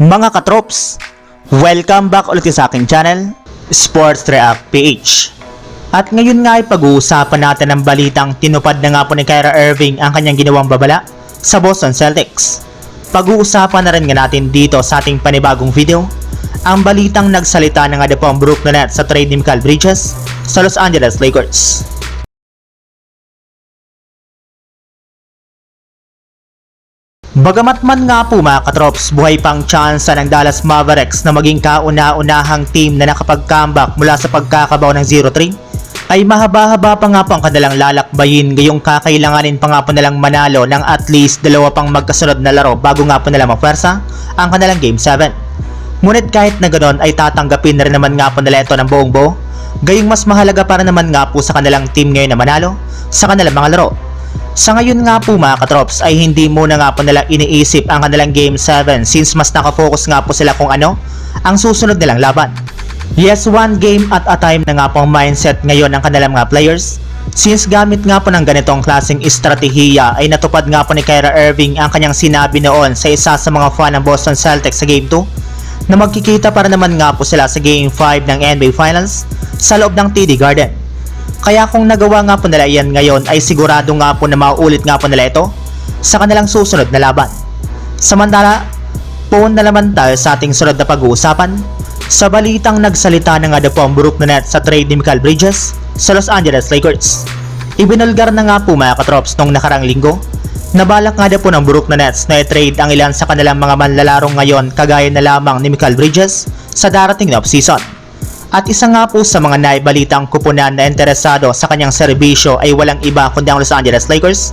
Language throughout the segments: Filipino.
Mga katrops, welcome back ulit sa aking channel, Sports React PH. At ngayon nga ay pag-uusapan natin ang balitang tinupad na nga po ni Kyra Irving ang kanyang ginawang babala sa Boston Celtics. Pag-uusapan na rin nga natin dito sa ating panibagong video, ang balitang nagsalita na nga po ang Brooklyn Nets sa trade ni Mikal Bridges sa Los Angeles Lakers. Bagamat man nga po mga katrops, buhay pang tsansa ng Dallas Mavericks na maging kauna-unahang team na nakapag-comeback mula sa pagkakabaw ng 0-3, ay mahaba-haba pa nga po ang kanilang lalakbayin ngayong kakailanganin pa nga po nilang manalo ng at least dalawa pang magkasunod na laro bago nga po nila mapwersa ang kanilang Game 7. Ngunit kahit na ganoon ay tatanggapin na rin naman nga po nila ito ng buong buo, gayong mas mahalaga para naman nga po sa kanilang team ngayon na manalo sa kanilang mga laro. Sa ngayon nga po mga katrops ay hindi muna nga po nila iniisip ang kanilang Game 7 since mas nakafocus nga po sila kung ano ang susunod nilang laban. Yes, one game at a time na nga po ang mindset ngayon ng kanilang mga players. Since gamit nga po ng ganitong klaseng estratehiya ay natupad nga po ni Kyra Irving ang kanyang sinabi noon sa isa sa mga fan ng Boston Celtics sa Game 2 na magkikita para naman nga po sila sa Game 5 ng NBA Finals sa loob ng TD Garden. Kaya kung nagawa nga po nila yan ngayon ay sigurado nga po na mauulit nga po nila ito sa kanilang susunod na laban. Samantala, puon na naman tayo sa ating sunod na pag-uusapan sa balitang nagsalita na nga daw po ang Brooklyn Nets sa trade ni Mikal Bridges sa Los Angeles Lakers. Ibinulgar na nga po mga katrops nung nakarang linggo na balak nga daw po ng Brooklyn Nets na i-trade ang ilan sa kanilang mga manlalarong ngayon kagaya na lamang ni Mikal Bridges sa darating na off-season. At isa nga po sa mga naibalitang kupunan na interesado sa kanyang serbisyo ay walang iba kundi ang Los Angeles Lakers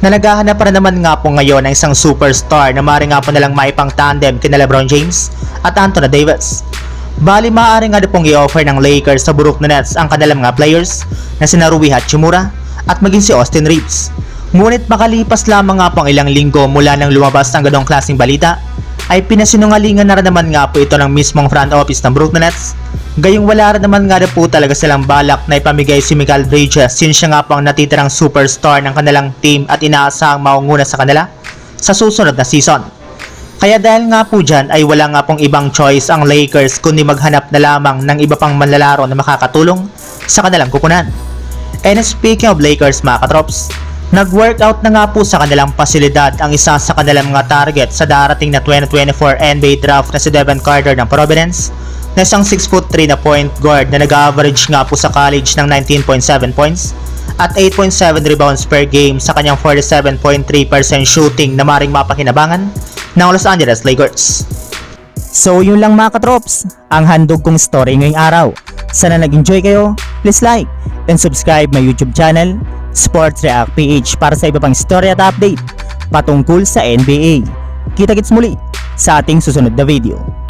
na naghahanap para naman nga po ngayon ng isang superstar na maaari nga po nalang maipang tandem kina Lebron James at Anthony Davis. Bali maaari nga pong i-offer ng Lakers sa Brooklyn Nets ang kanilang mga players na sina Rui Hachimura at maging si Austin Reeves. Ngunit makalipas lamang nga po ang ilang linggo mula nang lumabas ang ganong klaseng balita, ay pinasinungalingan na rin naman nga po ito ng mismong front office ng Brooklyn Nets. Gayong wala rin naman nga rin po talaga silang balak na ipamigay si Mikal Bridges since siya nga po ang natitirang superstar ng kanilang team at inaasahang maunguna sa kanila sa susunod na season. Kaya dahil nga po dyan ay wala nga pong ibang choice ang Lakers kundi maghanap na lamang ng iba pang manlalaro na makakatulong sa kanilang kupunan. And speaking of Lakers mga katrops, nag-workout na nga po sa kanilang pasilidad ang isa sa kanilang mga target sa darating na 2024 NBA draft na si Devin Carter ng Providence na isang 6'3 na point guard na nag-average nga po sa college ng 19.7 points at 8.7 rebounds per game sa kanyang 47.3% shooting na maring mapakinabangan ng Los Angeles Lakers. So yun lang mga katrops, ang handog kong story ngayong araw. Sana nag-enjoy kayo, please like and subscribe my YouTube channel, Sports React PH para sa iba pang story at update patungkol sa NBA. Kita-kits muli sa ating susunod na video.